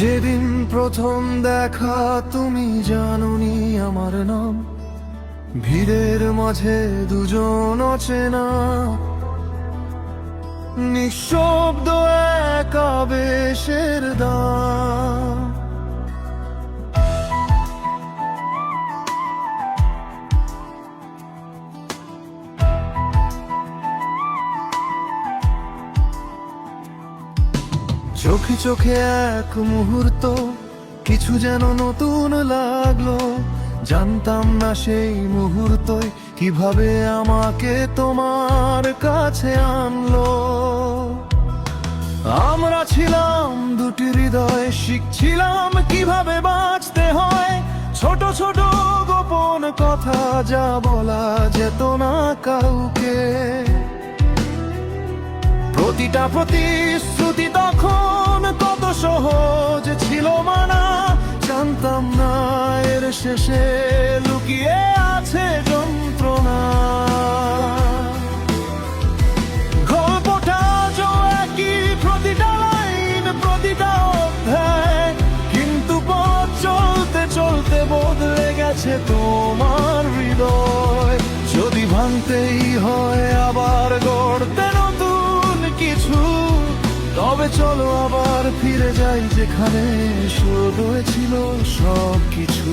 যেদিন প্রথম দেখা তুমি জানুনি আমার নাম। ভিড়ের মাঝে দুজন অচেনা নিঃশব্দ এক আবেশের দাম। চোখে চোখে এক মুহূর্ত, কিছু যেন নতুন লাগল। জানতাম না সেই মুহূর্তই কীভাবে আমাকে তোমার কাছে আনলো। আমরা ছিলাম দুটি হৃদয়, শিখছিলাম কীভাবে বাঁচতে হয়। ছোট ছোট গোপন কথা যা বলা যেত না কাউকে। প্রতিটা প্রতিশ্রুতি তখন কত সহজ ছিল মানা, জানতাম না শেষে লুকিয়ে আছে যন্ত্রণা। প্রতিটা কিন্তু চলতে চলতে বদলে গেছে তোমার হৃদয়। যদি ভাঙতেই হয় তবে চলো আবার ফিরে যাই যেখানে শুরু হয়েছিল সব কিছু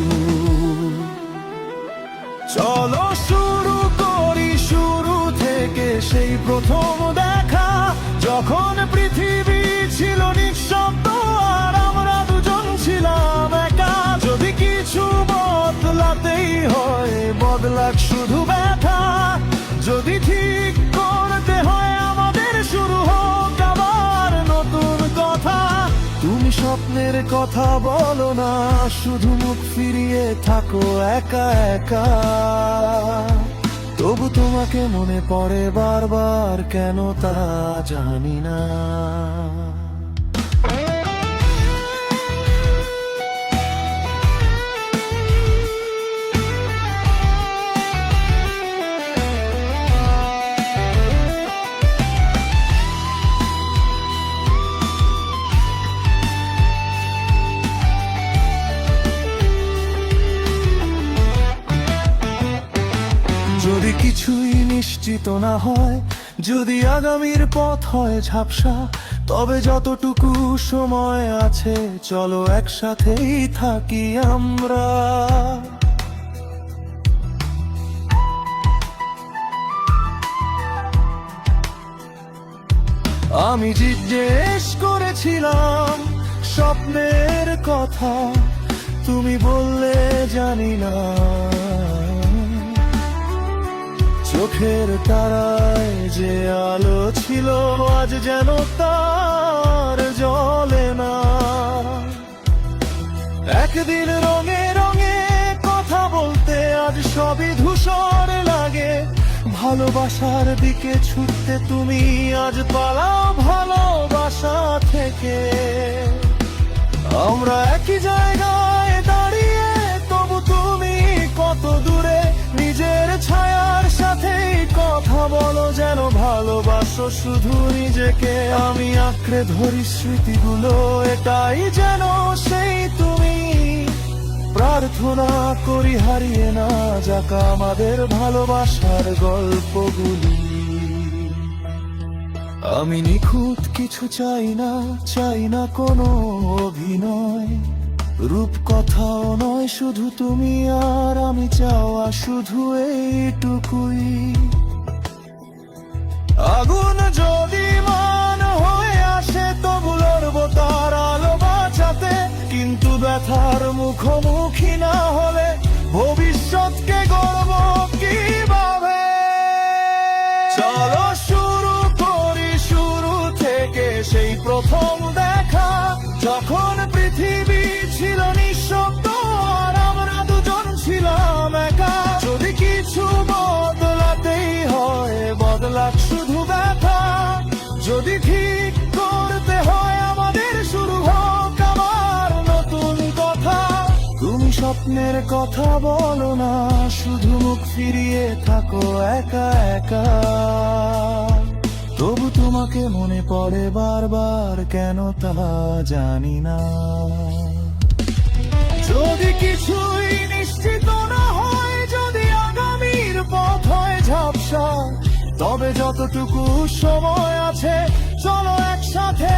চলো শুরু করি শুরু থেকে সেই প্রথম দেখা। যখন পৃথিবী ছিল নিঃশব্দ আর আমরা দুজন ছিলাম একা, যদি কিছু বদলাতেই হয়, বদলাক শুধু কথা বলো না, শুধু মুখ ফিরিয়ে থাকো একা একা। তবু তোমাকে মনে পড়ে বারবার, কেন তা জানি না। নিশ্চিত না হয়, যদি আগামীর পথ হয় ঝাপসা, তবে যতটুকু সময় আছে, চলো একসাথেই থাকি আমরা। আমি জিজ্ঞেস করেছিলাম স্বপ্নের কথা, তুমি বললে জানি না। চোখের তারায় যে আলো ছিল, আজ যেন তার জলে না। একদিন রঙে রঙে কথা বলতে আজ সবই ধূসর লাগে। ভালোবাসার দিকে ছুটতে তুমি আজ পালাও ভালোবাসা থেকে। আমরা একই জায়গায় দাঁড়িয়ে তবু তুমি কত দূরে নিজের কথা বলো যেন ভালোবাসো শুধু নিজেকে। আমি আঁকড়ে ধরি স্মৃতিগুলো, এটাই যেন সেই তুমি। প্রার্থনা করি হারিয়ে না যাক আমাদের ভালোবাসার গল্পগুলি। আমি নিখুঁত কিছু চাই না চাই না কোনো অভিনয়। রূপ কথাও নয়, শুধু তুমি আর আমি চাওয়া, শুধু এইটুকুই। আগুন যদি মান হয়ে আসে, তবু লড়বো তার আলো বাঁচাতে। কিন্তু ব্যথার মুখোমুখি না হলে ভবিষ্যৎকে গড়ব কীভাবে? চলো স্বপ্নের কথা বলো না, শুধু মুখ ফিরিয়ে থাকো একা একা। তবু তোমাকে মনে পড়ে বারবার, কেন তা জানি না। যদি কিছুই নিশ্চিত না হয়, যদি আগামীর পথ হয় ঝাপসা, তবে যতটুকু সময় আছে, চলো একসাথে